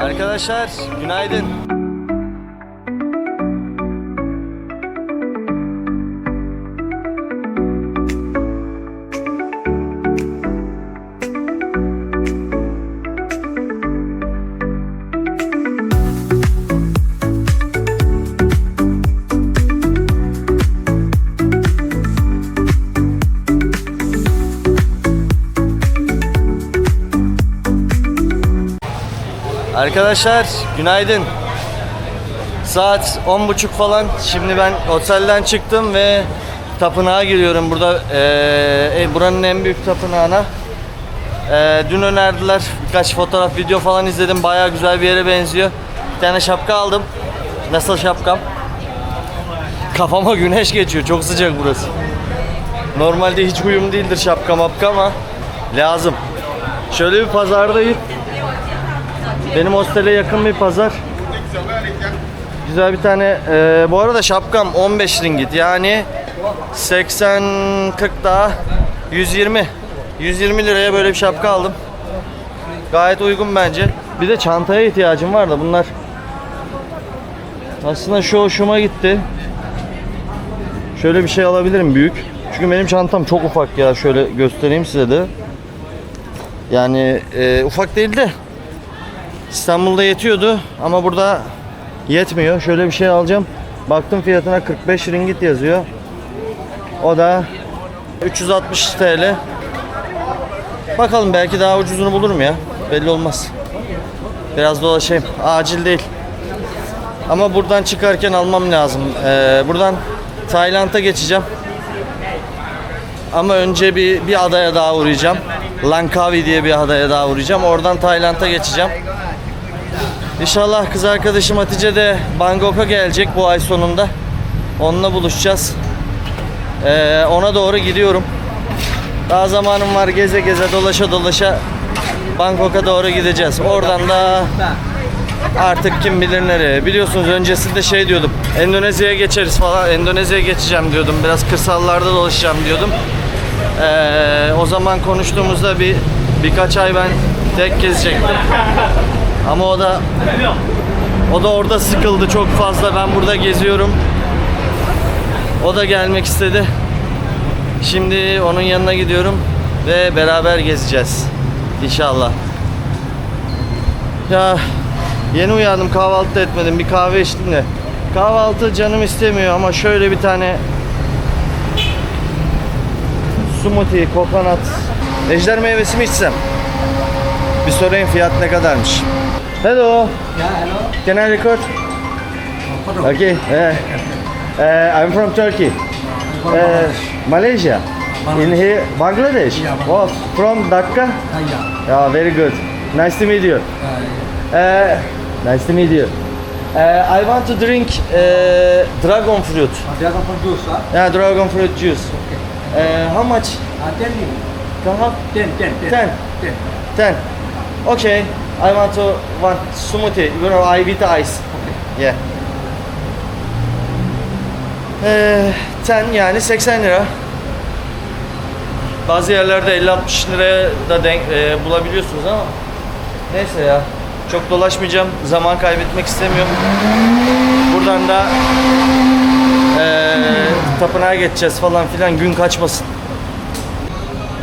Arkadaşlar günaydın. Arkadaşlar günaydın. Saat 10.30 falan. Şimdi ben otelden çıktım ve tapınağa giriyorum. Burada eee, e, buranın en büyük tapınağına. Eee, dün önerdiler. Birkaç fotoğraf, video falan izledim. Bayağı güzel bir yere benziyor. Bir tane şapka aldım. Nasıl şapkam? Kafama güneş geçiyor. Çok sıcak burası. Normalde hiç huyum değildir şapka mapka ama lazım. Şöyle bir pazardayım. Benim hostele yakın bir pazar. Güzel bir tane. e, bu arada şapkam 15 ringgit. Yani 80 40 daha 120. 120 liraya böyle bir şapka aldım. Gayet uygun bence. Bir de çantaya ihtiyacım var da bunlar aslında şu hoşuma gitti. Şöyle bir şey alabilirim büyük. Çünkü benim çantam çok ufak ya. Şöyle göstereyim size de. Yani e, ufak değil de İstanbul'da yetiyordu ama burada yetmiyor. Şöyle bir şey alacağım. Baktım fiyatına 45 ringgit yazıyor. O da 360 TL. Bakalım belki daha ucuzunu bulurum ya. Belli olmaz. Biraz dolaşayım. Acil değil. Ama buradan çıkarken almam lazım. Ee, buradan Tayland'a geçeceğim. Ama önce bir, bir adaya daha uğrayacağım. Langkawi diye bir adaya daha uğrayacağım. Oradan Tayland'a geçeceğim. İnşallah kız arkadaşım Hatice de Bangkok'a gelecek bu ay sonunda. Onunla buluşacağız. Ee, ona doğru gidiyorum. Daha zamanım var geze geze dolaşa dolaşa Bangkok'a doğru gideceğiz. Oradan da artık kim bilir nereye. Biliyorsunuz öncesinde şey diyordum. Endonezya'ya geçeriz falan. Endonezya'ya geçeceğim diyordum. Biraz kırsallarda dolaşacağım diyordum. Ee, o zaman konuştuğumuzda bir birkaç ay ben tek gezecektim. Ama o da o da orada sıkıldı çok fazla. Ben burada geziyorum. O da gelmek istedi. Şimdi onun yanına gidiyorum ve beraber gezeceğiz. İnşallah. Ya yeni uyandım kahvaltı da etmedim. Bir kahve içtim de. Kahvaltı canım istemiyor ama şöyle bir tane smoothie, kokonat, ejder meyvesi mi içsem? Bir sorayım fiyat ne kadarmış. Hello. Yeah, hello. Can I record? Okay. Uh, uh, I'm from Turkey. Uh, Malaysia. In here, Bangladesh. Oh, from Dhaka. Uh, yeah. Yeah, very good. Nice to meet you. Uh, nice to meet you. Uh, I want to drink uh, dragon fruit. dragon fruit juice, huh? Yeah, dragon fruit juice. Okay. Uh, how much? Uh, 10 ringgit. Can I have 10, 10, 10. Ten. 10. 10. Okay. I want to want smoothie. You know, I with ice. Yeah. Ee, 10 yani 80 lira. Bazı yerlerde 50-60 liraya da denk, e, bulabiliyorsunuz ama neyse ya. Çok dolaşmayacağım. Zaman kaybetmek istemiyorum. Buradan da e, tapınağa geçeceğiz falan filan gün kaçmasın.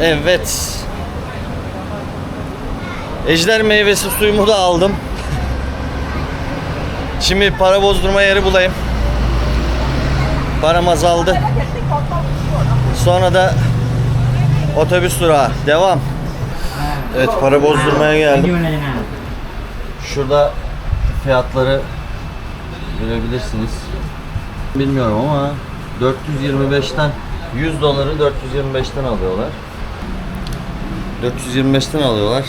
Evet. Ejder meyvesi suyumu da aldım. Şimdi para bozdurma yeri bulayım. Param azaldı. Sonra da otobüs durağı. Devam. Evet para bozdurmaya geldim. Şurada fiyatları görebilirsiniz. Bilmiyorum ama 425'ten 100 doları 425'ten alıyorlar. 425'ten alıyorlar.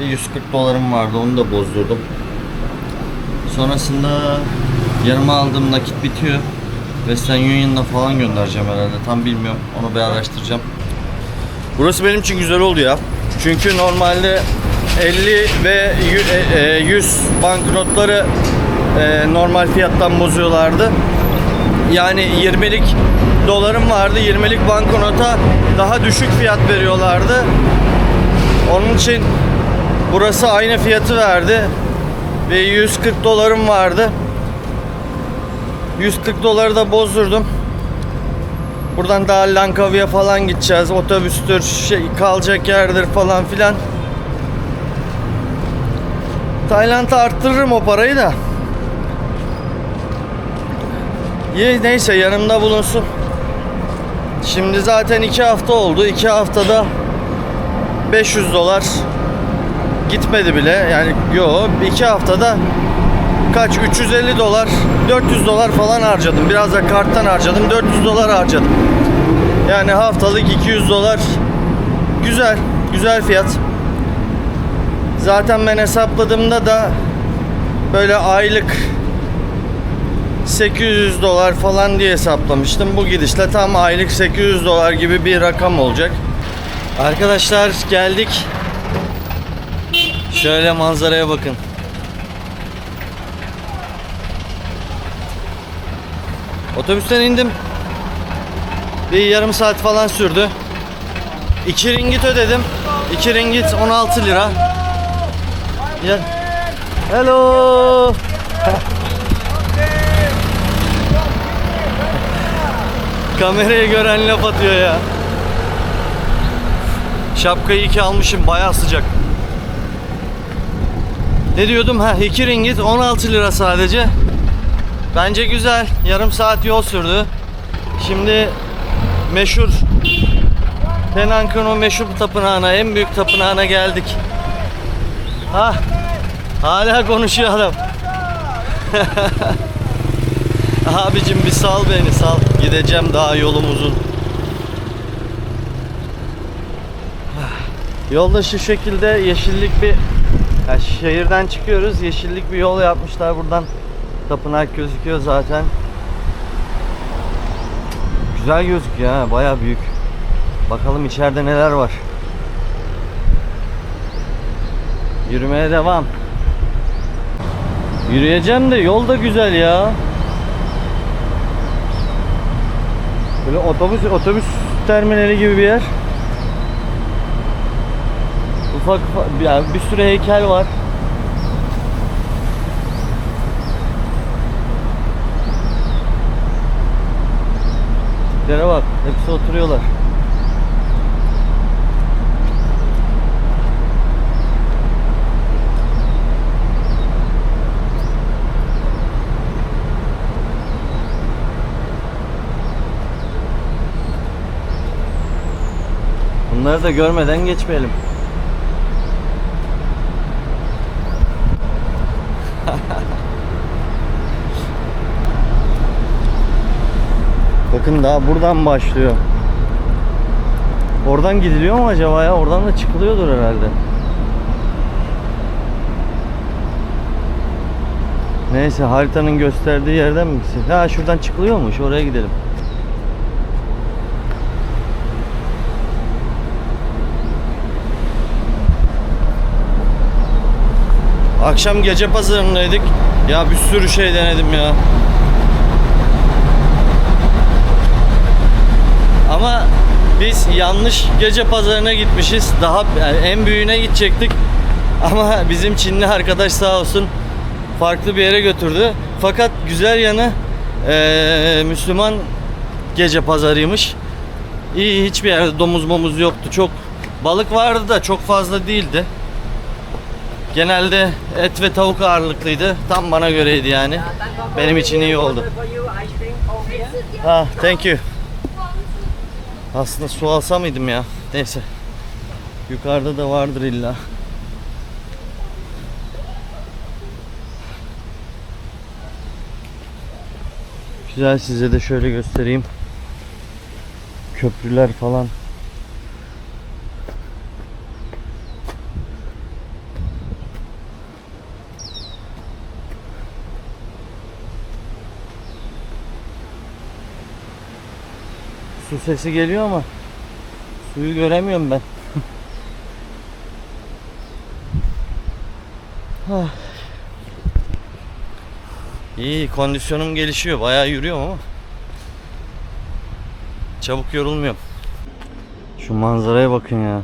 Bir 140 dolarım vardı onu da bozdurdum. Sonrasında yanıma aldığım nakit bitiyor. Western Union'la falan göndereceğim herhalde. Tam bilmiyorum. Onu bir araştıracağım. Burası benim için güzel oldu ya. Çünkü normalde 50 ve yü- e, e, 100 banknotları e, normal fiyattan bozuyorlardı. Yani 20'lik dolarım vardı. 20'lik banknota daha düşük fiyat veriyorlardı. Onun için Burası aynı fiyatı verdi. Ve 140 dolarım vardı. 140 doları da bozdurdum. Buradan daha Langkawi'ye falan gideceğiz. Otobüstür, şey, kalacak yerdir falan filan. Tayland'a arttırırım o parayı da. Neyse yanımda bulunsun. Şimdi zaten iki hafta oldu. İki haftada 500 dolar gitmedi bile. Yani yo iki haftada kaç 350 dolar 400 dolar falan harcadım. Biraz da karttan harcadım. 400 dolar harcadım. Yani haftalık 200 dolar güzel. Güzel fiyat. Zaten ben hesapladığımda da böyle aylık 800 dolar falan diye hesaplamıştım. Bu gidişle tam aylık 800 dolar gibi bir rakam olacak. Arkadaşlar geldik. Şöyle manzaraya bakın. Otobüsten indim. Bir yarım saat falan sürdü. 2 ringgit ödedim. 2 ringgit 16 lira. Gel. Hello. Kamerayı gören laf atıyor ya. Şapkayı iki almışım bayağı sıcak. Ne diyordum ha 2 ringgit 16 lira sadece. Bence güzel. Yarım saat yol sürdü. Şimdi meşhur Penang'ın o meşhur tapınağına, en büyük tapınağına geldik. Ha, hala konuşuyor adam. Abicim bir sal beni sal. Gideceğim daha yolum uzun. Yolda şu şekilde yeşillik bir ya şehirden çıkıyoruz. Yeşillik bir yol yapmışlar buradan. Tapınak gözüküyor zaten. Güzel gözüküyor ha, bayağı büyük. Bakalım içeride neler var. Yürümeye devam. Yürüyeceğim de yol da güzel ya. Böyle otobüs otobüs terminali gibi bir yer. Ufak yani bir sürü heykel var. Tiplere bak, hepsi oturuyorlar. Bunları da görmeden geçmeyelim. Bakın daha buradan başlıyor. Oradan gidiliyor mu acaba ya? Oradan da çıkılıyordur herhalde. Neyse haritanın gösterdiği yerden mi gitsin? Ha şuradan çıkılıyormuş. Oraya gidelim. Akşam gece pazarındaydık. Ya bir sürü şey denedim ya. Ama biz yanlış gece pazarına gitmişiz. Daha yani en büyüğüne gidecektik. Ama bizim Çinli arkadaş sağ olsun farklı bir yere götürdü. Fakat güzel yanı eee, Müslüman gece pazarıymış. İyi hiçbir yerde domuz momuz yoktu. Çok balık vardı da çok fazla değildi. Genelde et ve tavuk ağırlıklıydı. Tam bana göreydi yani. Benim için iyi oldu. Ha, thank you. Aslında su alsam mıydım ya? Neyse. Yukarıda da vardır illa. Güzel size de şöyle göstereyim. Köprüler falan. sesi geliyor ama suyu göremiyorum ben. Ah. İyi kondisyonum gelişiyor. Bayağı yürüyorum ama. Çabuk yorulmuyorum. Şu manzaraya bakın ya.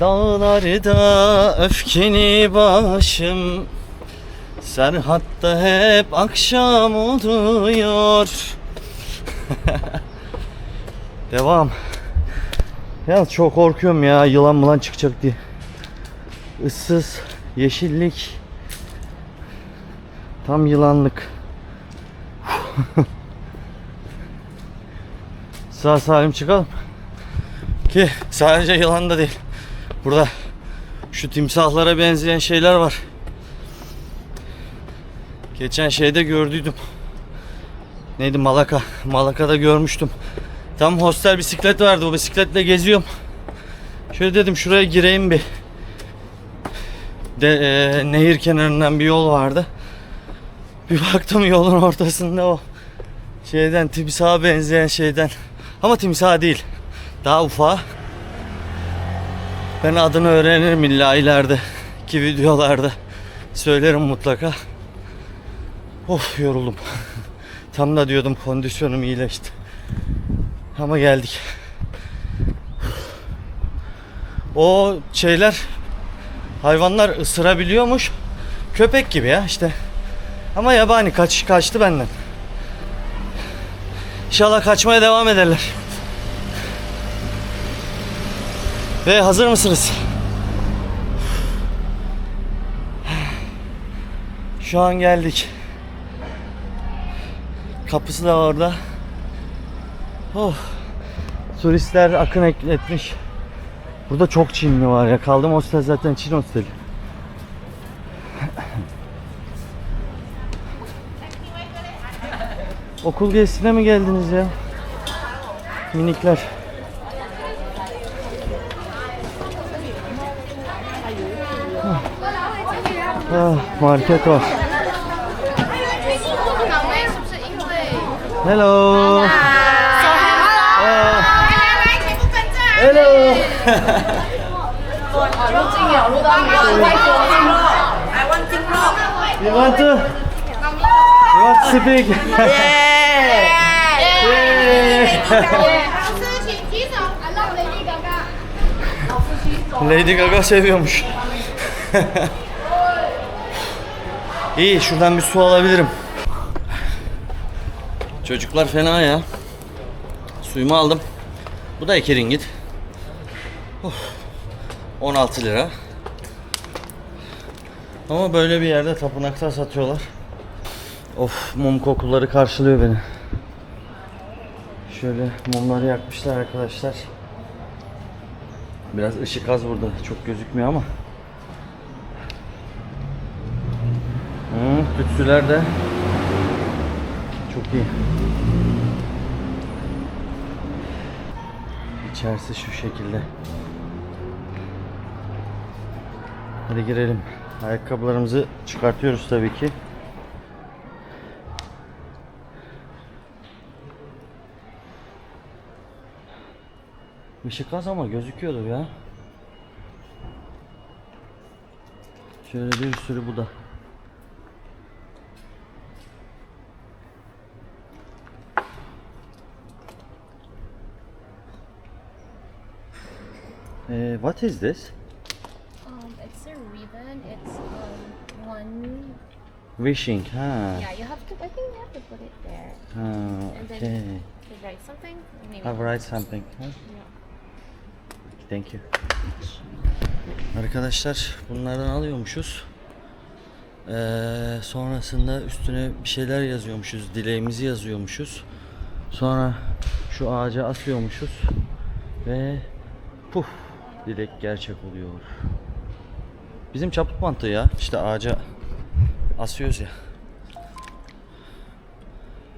Dağlarda öfkeni başım Serhatta hep akşam oluyor. Devam. Ya çok korkuyorum ya yılan mılan çıkacak diye. Issız yeşillik. Tam yılanlık. Sağ salim çıkalım. Ki sadece yılan da değil. Burada şu timsahlara benzeyen şeyler var. Geçen şeyde gördüydüm. Neydi Malaka. Malaka'da görmüştüm. Tam hostel bisiklet vardı. O bisikletle geziyorum. Şöyle dedim şuraya gireyim bir. De, e, nehir kenarından bir yol vardı. Bir baktım yolun ortasında o şeyden timsaha benzeyen şeyden. Ama timsah değil. Daha ufağı. Ben adını öğrenirim illa ileride ki videolarda söylerim mutlaka. Of yoruldum. Tam da diyordum kondisyonum iyileşti. Ama geldik. O şeyler hayvanlar ısırabiliyormuş. Köpek gibi ya işte. Ama yabani kaç kaçtı benden. İnşallah kaçmaya devam ederler. Ve hazır mısınız? Şu an geldik. Kapısı da orada. Oh. Turistler akın etmiş. Burada çok Çinli var ya. Kaldım hostel zaten Çin hosteli. Okul gezisine mi geldiniz ya? Minikler. Ah, market var. Hello. Hello. you want to? You want to speak? Yeah. Yeah. Lady Gaga seviyormuş. İyi şuradan bir su alabilirim. Çocuklar fena ya. Suyumu aldım. Bu da 2 ringit. Of. 16 lira. Ama böyle bir yerde tapınakta satıyorlar. Of mum kokuları karşılıyor beni. Şöyle mumları yakmışlar arkadaşlar. Biraz ışık az burada. Çok gözükmüyor ama. Hmm, tütsüler de çok iyi. İçerisi şu şekilde. Hadi girelim. Ayakkabılarımızı çıkartıyoruz tabii ki. Işık az ama gözüküyordur ya. Şöyle bir sürü bu da. Eh, what is this? Um, it's a ribbon. It's um, one. Wishing. Ha. Yeah, you have to. I think you have to put it there Ha, and then okay. to write something. Maybe. I'll write something. Ha? Yeah. Thank you. Arkadaşlar bunlardan alıyormuşuz. Ee, sonrasında üstüne bir şeyler yazıyormuşuz. Dileğimizi yazıyormuşuz. Sonra şu ağaca asıyormuşuz. Ve puf dilek gerçek oluyor. Bizim çaput mantığı ya. İşte ağaca asıyoruz ya.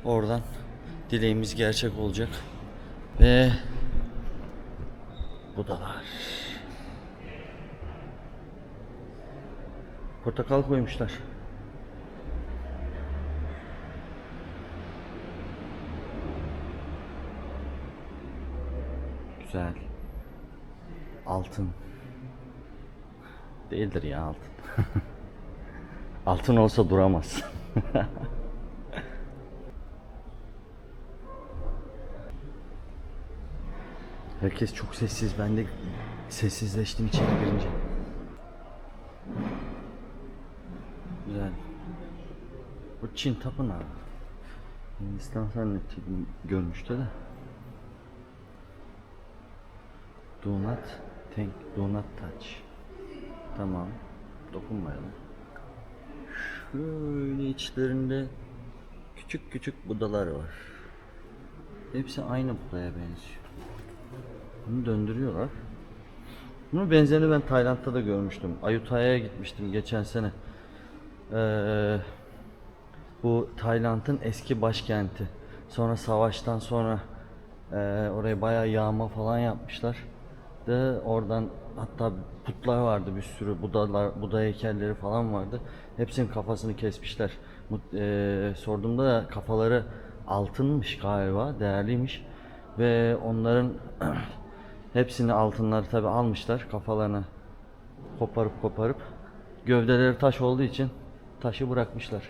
Oradan dileğimiz gerçek olacak. Ve bu da var. Portakal koymuşlar. Güzel. Altın. Değildir ya altın. altın olsa duramaz. Herkes çok sessiz. Ben de Sessizleştim içeri girince. Güzel. Bu Çin tapınağı. Hindistan zannettim görmüştü de. Do not think, do not touch. Tamam. Dokunmayalım. Şöyle içlerinde küçük küçük budalar var. Hepsi aynı budaya benziyor. Bunu döndürüyorlar. Bunun benzerini ben Tayland'da da görmüştüm. Ayutthaya'ya gitmiştim geçen sene. Ee, bu Tayland'ın eski başkenti. Sonra savaştan sonra e, oraya bayağı yağma falan yapmışlar. De oradan hatta putlar vardı bir sürü Budalar, Buda heykelleri falan vardı. Hepsinin kafasını kesmişler. E, sorduğumda da kafaları altınmış galiba, değerliymiş. Ve onların hepsini altınları tabi almışlar kafalarını koparıp koparıp gövdeleri taş olduğu için taşı bırakmışlar.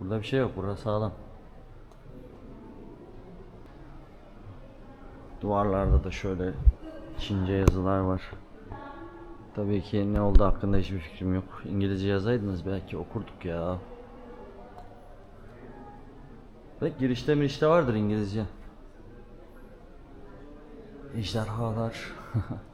Burada bir şey yok. Burası sağlam. Duvarlarda da şöyle Çince yazılar var. Tabii ki ne oldu hakkında hiçbir fikrim yok. İngilizce yazaydınız belki okurduk ya. Ve girişte mirişte vardır İngilizce. Ejderhalar.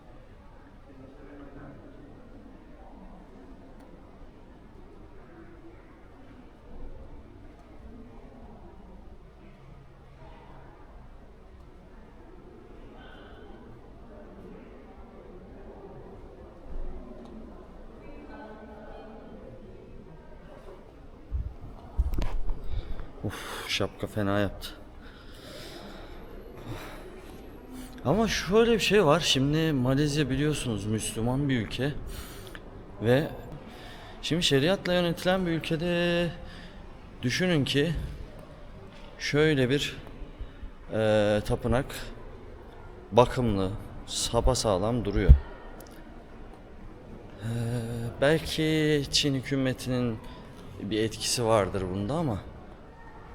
şapka fena yaptı. Ama şöyle bir şey var. Şimdi Malezya biliyorsunuz Müslüman bir ülke. Ve şimdi şeriatla yönetilen bir ülkede düşünün ki şöyle bir eee, tapınak bakımlı, sapasağlam duruyor. Eee, belki Çin hükümetinin bir etkisi vardır bunda ama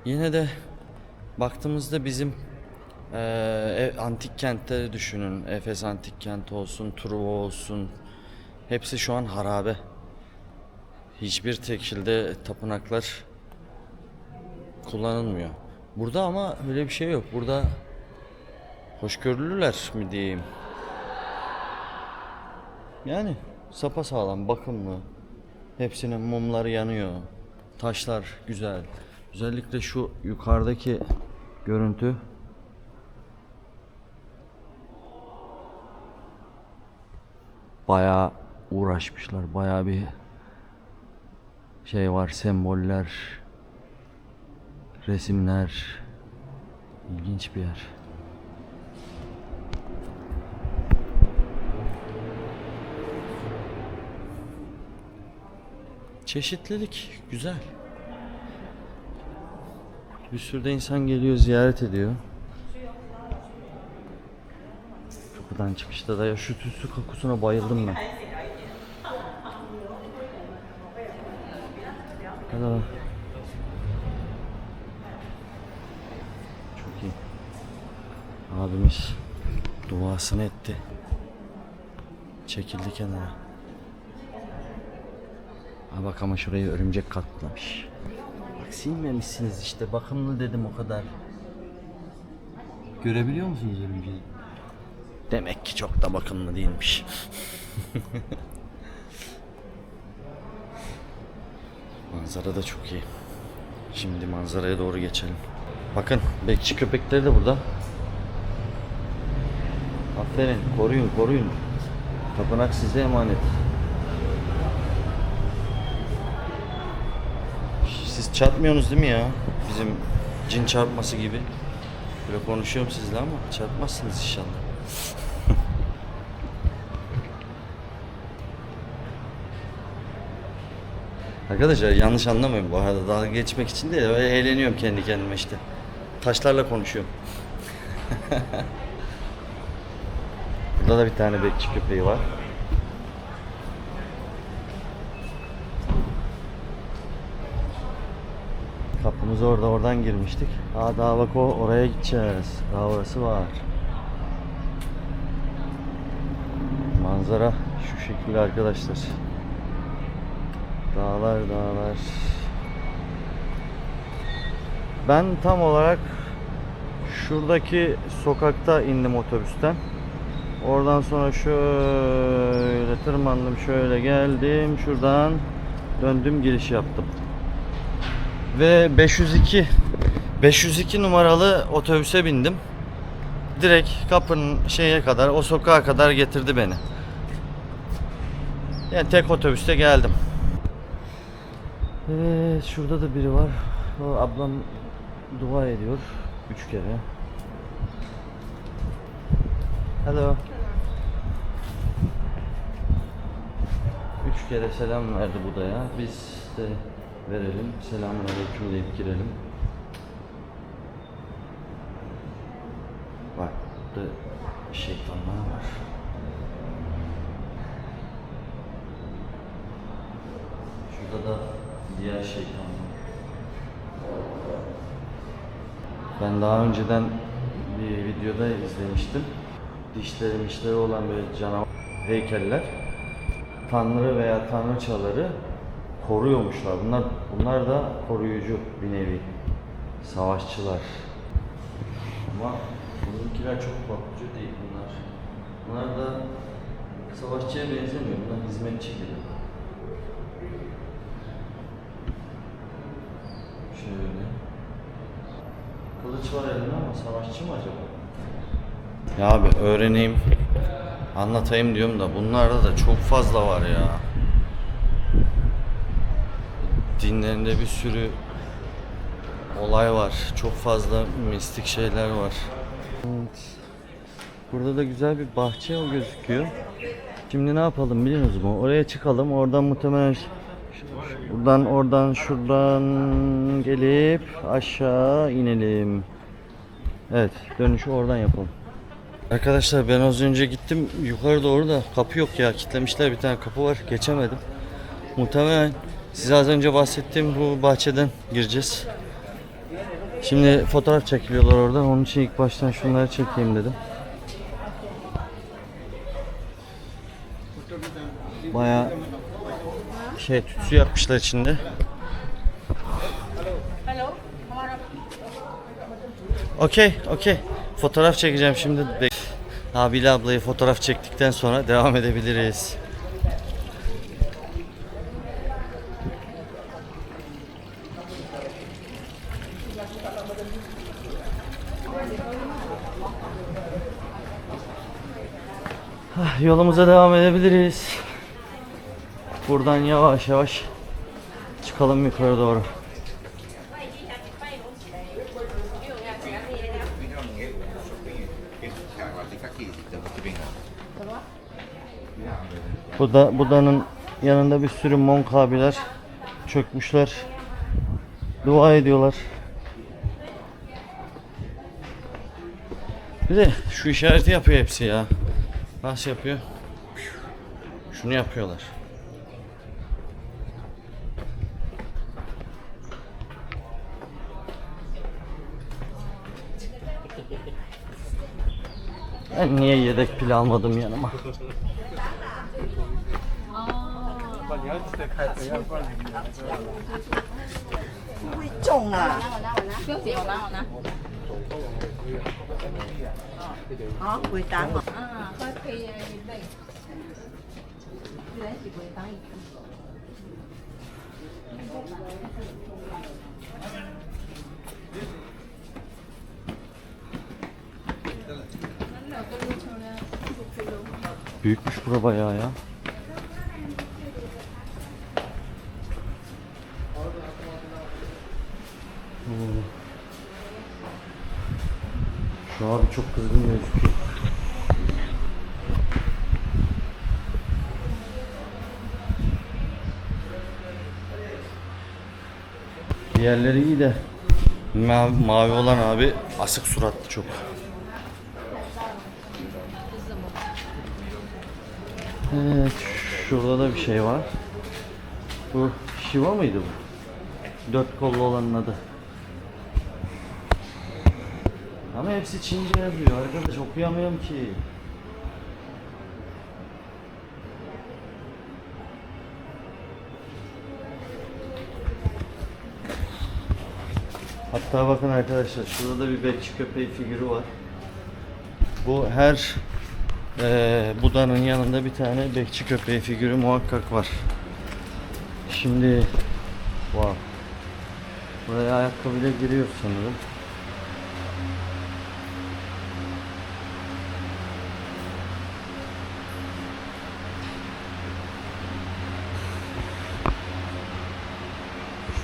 Yine de baktığımızda bizim e- antik kentleri düşünün. Efes antik kenti olsun, Truva olsun. Hepsi şu an harabe. Hiçbir şekilde tapınaklar kullanılmıyor. Burada ama öyle bir şey yok. Burada hoşgörülüler mi diyeyim. Yani sapa sağlam, bakımlı. Hepsinin mumları yanıyor. Taşlar güzel. Özellikle şu yukarıdaki görüntü bayağı uğraşmışlar. Bayağı bir şey var, semboller, resimler. İlginç bir yer. Çeşitlilik güzel. Bir sürü de insan geliyor ziyaret ediyor. Kapıdan çıkışta da ya şu tütsü kokusuna bayıldım ben. Hello. Çok iyi. Abimiz duasını etti. Çekildi kenara. Ha bak ama şurayı örümcek katlamış. Silmemişsiniz işte bakımlı dedim o kadar. Görebiliyor musunuz örümceği? Demek ki çok da bakımlı değilmiş. Manzara da çok iyi. Şimdi manzaraya doğru geçelim. Bakın bekçi köpekleri de burada. Aferin koruyun koruyun. Tapınak size emanet. Çarpmıyorsunuz değil mi ya? Bizim cin çarpması gibi. Böyle konuşuyorum sizle ama çarpmazsınız inşallah. Arkadaşlar yanlış anlamayın bu arada dalga geçmek için değil eğleniyorum kendi kendime işte. Taşlarla konuşuyorum. Burada da bir tane bekçi köpeği var. Yolumuz orada oradan girmiştik. Aa daha bak o oraya gideceğiz. Daha orası var. Manzara şu şekilde arkadaşlar. Dağlar dağlar. Ben tam olarak şuradaki sokakta indim otobüsten. Oradan sonra şöyle tırmandım, şöyle geldim. Şuradan döndüm, giriş yaptım. Ve 502 502 numaralı otobüse bindim. Direkt kapının şeye kadar, o sokağa kadar getirdi beni. Yani tek otobüste geldim. Evet, şurada da biri var. O ablam dua ediyor üç kere. Hello. Üç kere selam verdi bu da ya. Biz de verelim. Selamünaleyküm deyip girelim. Bak burada şeytanlar var. Şurada da diğer şeytanlar. Ben daha önceden bir videoda izlemiştim. Dişleri mişleri olan böyle canavar heykeller. Tanrı veya tanrıçaları koruyormuşlar. Bunlar bunlar da koruyucu bir nevi. Savaşçılar. Ama bununkiler çok korkutucu değil bunlar. Bunlar da savaşçıya benzemiyor. Bunlar hizmetçi gibi. Şöyle. Kılıç var elinde ama savaşçı mı acaba? Ya abi öğreneyim, anlatayım diyorum da bunlarda da çok fazla var ya. Dinlerinde bir sürü olay var. Çok fazla mistik şeyler var. Evet. Burada da güzel bir bahçe gözüküyor. Şimdi ne yapalım biliyor musunuz mu? Oraya çıkalım. Oradan muhtemelen buradan oradan şuradan gelip aşağı inelim. Evet, dönüşü oradan yapalım. Arkadaşlar ben az önce gittim yukarı doğru da kapı yok ya kitlemişler bir tane kapı var geçemedim. Muhtemelen size az önce bahsettiğim bu bahçeden gireceğiz. Şimdi fotoğraf çekiliyorlar orada onun için ilk baştan şunları çekeyim dedim. Baya şey tütsü yapmışlar içinde. Okey, okey. Fotoğraf çekeceğim şimdi. Abiyle ablayı fotoğraf çektikten sonra devam edebiliriz. Yolumuza devam edebiliriz. Buradan yavaş yavaş çıkalım yukarı doğru. Buda, Buda'nın yanında bir sürü monk abiler çökmüşler. Dua ediyorlar. Bir de şu işareti yapıyor hepsi ya. Nasıl yapıyor? Şunu yapıyorlar. Ben niye yedek pil almadım yanıma? 会中啊！休息，我拿我拿。啊，会打嘛？啊，快可以累。原是会当一 Büyükmüş bura bayağı ya. Şu abi çok kızgın gözüküyor. Diğerleri iyi de ma- mavi olan abi asık suratlı çok. Evet, şurada da bir şey var. Bu Shiva mıydı bu? Dört kollu olanın adı. Ama hepsi Çince yazıyor arkadaş okuyamıyorum ki. Hatta bakın arkadaşlar şurada da bir bekçi köpeği figürü var. Bu her e, Buda'nın yanında bir tane bekçi köpeği figürü muhakkak var. Şimdi wow. Buraya ayakkabıyla giriyor sanırım.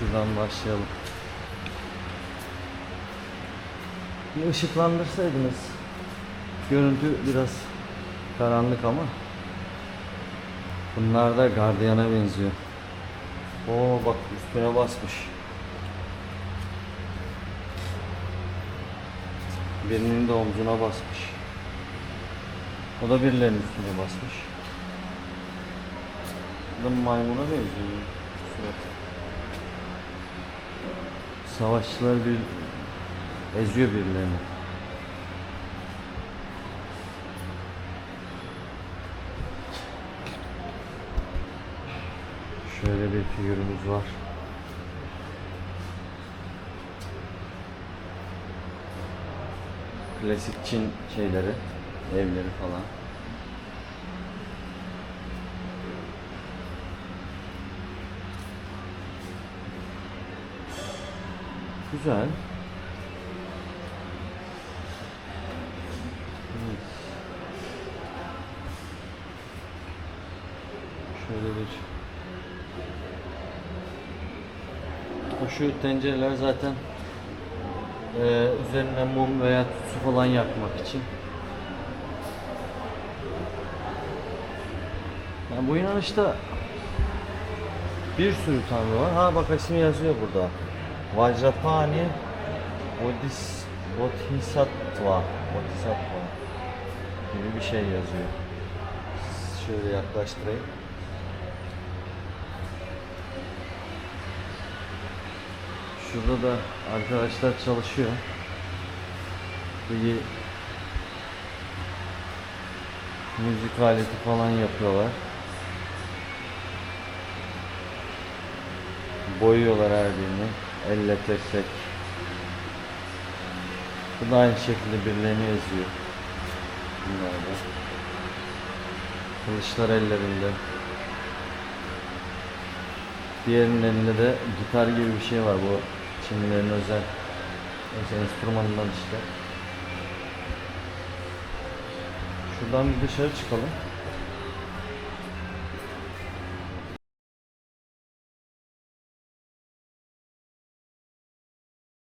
Şuradan başlayalım. Bir ışıklandırsaydınız. Görüntü biraz karanlık ama. Bunlar da gardiyana benziyor. Oo bak üstüne basmış. Birinin de omzuna basmış. O da birilerinin üstüne basmış. Bu maymuna benziyor. Suratı. Savaşçılar bir eziyor birilerini. Şöyle bir figürümüz var. Klasik Çin şeyleri, evleri falan. Güzel. Evet. Şöyle bir O Şu tencereler zaten eee üzerine mum veya su falan yakmak için. Yani bu inanışta bir sürü tanrı var. Ha bak ismi yazıyor burada. Vajrapani Bodhis Bodhisattva Bodhisattva gibi bir şey yazıyor. Şöyle yaklaştırayım. Şurada da arkadaşlar çalışıyor. Bir müzik aleti falan yapıyorlar. Boyuyorlar her birini. Elle tek tek. Bu da aynı şekilde birilerini eziyor. Bunlar da. Kılıçlar ellerinde. Diğerinin elinde de gitar gibi bir şey var bu Çinlilerin özel özel enstrümanından işte. Şuradan bir dışarı çıkalım.